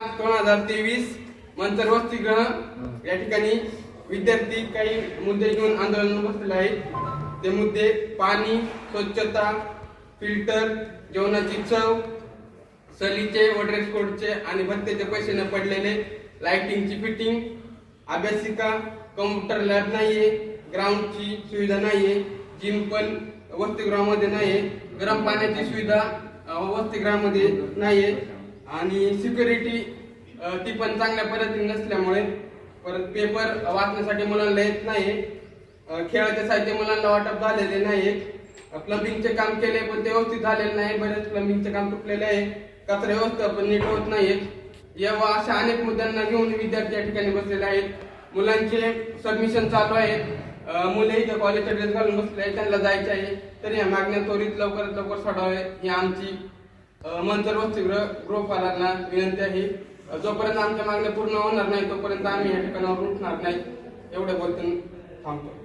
दोन हजार तेवीस मंतर वसतिगृह या ठिकाणी विद्यार्थी काही मुद्दे घेऊन आंदोलन बसलेले आहेत. ते मुद्दे पाणी स्वच्छता फिल्टर जेवणाची चव सलीचे व ड्रेस कोडचे आणि भत्तेचे पैसे न पडलेले लाइटिंगची फिटिंग अभ्यासिका कम्प्युटर लॅब नाहीये ग्राउंडची सुविधा नाहीये जिम पण वसतिगृहामध्ये नाहीये गरम पाण्याची सुविधा अ, वसतिगृहामध्ये नाहीये. आणि सिक्युरिटी ती पण चांगल्या पद्धतीने नसल्यामुळे परत पेपर वाचण्यासाठी मुलांना येत नाही अ, खेळाचे साहित्य मुलांना वाटप झालेले नाही प्लंबिंगचे काम केले पण ते व्यवस्थित झालेले नाही. बरेच प्लंबिंगचे काम तुटलेले आहे. कचरा व्यवस्थापन नीट होत नाहीत या व अशा अनेक मुद्द्यांना घेऊन विद्यार्थी या ठिकाणी बसलेले आहेत. मुलांचे सबमिशन चालू आहेत मुले इथे कॉलेजचा ड्रेस घालून बसले आहेत. त्यांना जायचे आहे. तर या मागण्या त्वरित लवकरात लवकर सोडावे ही आमची मंचर वसतिगृह गृहपालांना विनंती आहे. जोपर्यंत आमच्या मागण्या पूर्ण होणार नाही तोपर्यंत आम्ही या ठिकाणावर उठणार नाही. एवढं बोलतो थांबतो.